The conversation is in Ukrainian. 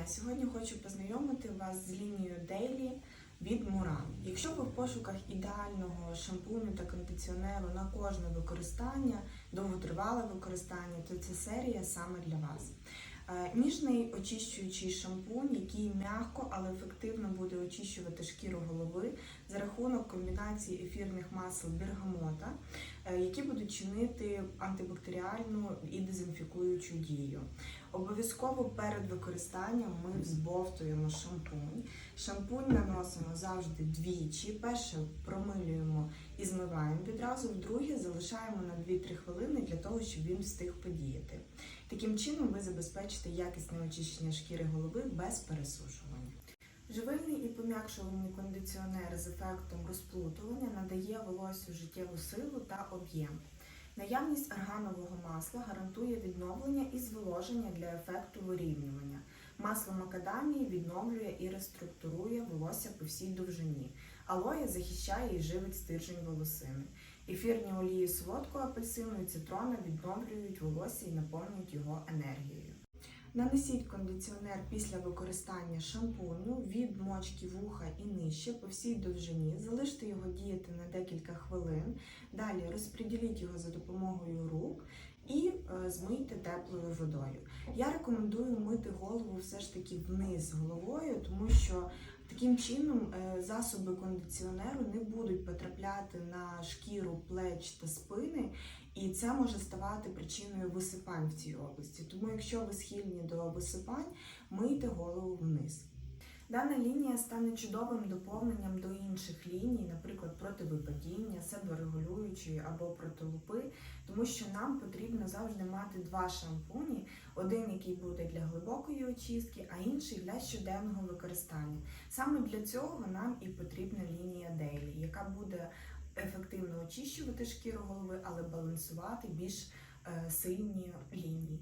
дня! Сьогодні хочу познайомити вас з лінією Daily від Муран. Якщо ви в пошуках ідеального шампуню та кондиціонеру на кожне використання, довготривале використання, то ця серія саме для вас. Е, Ніжний очищуючий шампунь, який м'яко, але ефективно буде очищувати шкіру голови за рахунок комбінації ефірних масел бергамота, е, які будуть чинити антибактеріальну і дезінфікуючу дію. Обов'язково перед використанням ми взбовтуємо шампунь. Шампунь наносимо завжди двічі. Перше промилюємо і змиваємо відразу, вдруге залишаємо на 2-3 хвилини для того, щоб він встиг подіяти. Таким чином ви забезпечите якісне очищення шкіри голови без пересушування. Живильний і пом'якшувальний кондиціонер з ефектом розплутування надає волосю життєву силу та об'єм. Наявність арганового масла гарантує відновлення і зволоження для ефекту вирівнювання. Масло макадамії відновлює і реструктурує волосся по всій довжині. Алоє захищає і живить стержень волосини. Ефірні олії солодкого апельсину і цитрона відновлюють волосся і наповнюють його енергією. Нанесіть кондиціонер після використання шампуню від мочки вуха і нижче по всій довжині. Залиште його діяти на декілька хвилин. Далі розподіліть його за допомогою рук і е, змийте теплою водою. Я рекомендую мити голову все ж таки вниз головою, тому що таким чином е, засоби кондиціонеру не будуть потрапляти на шкіру плеч та спини, і це може ставати причиною висипань в цій області. Тому, якщо ви схильні до висипань, мийте голову вниз. Дана лінія стане чудовим доповненням до інших ліній, наприклад, проти випадіння, себорегулюючої або проти лупи, тому що нам потрібно завжди мати два шампуні: один, який буде для глибокої очистки, а інший для щоденного використання. Саме для цього нам і потрібна лінія Daily, яка буде ефективно очищувати шкіру голови, але балансувати більш е, сильні лінії.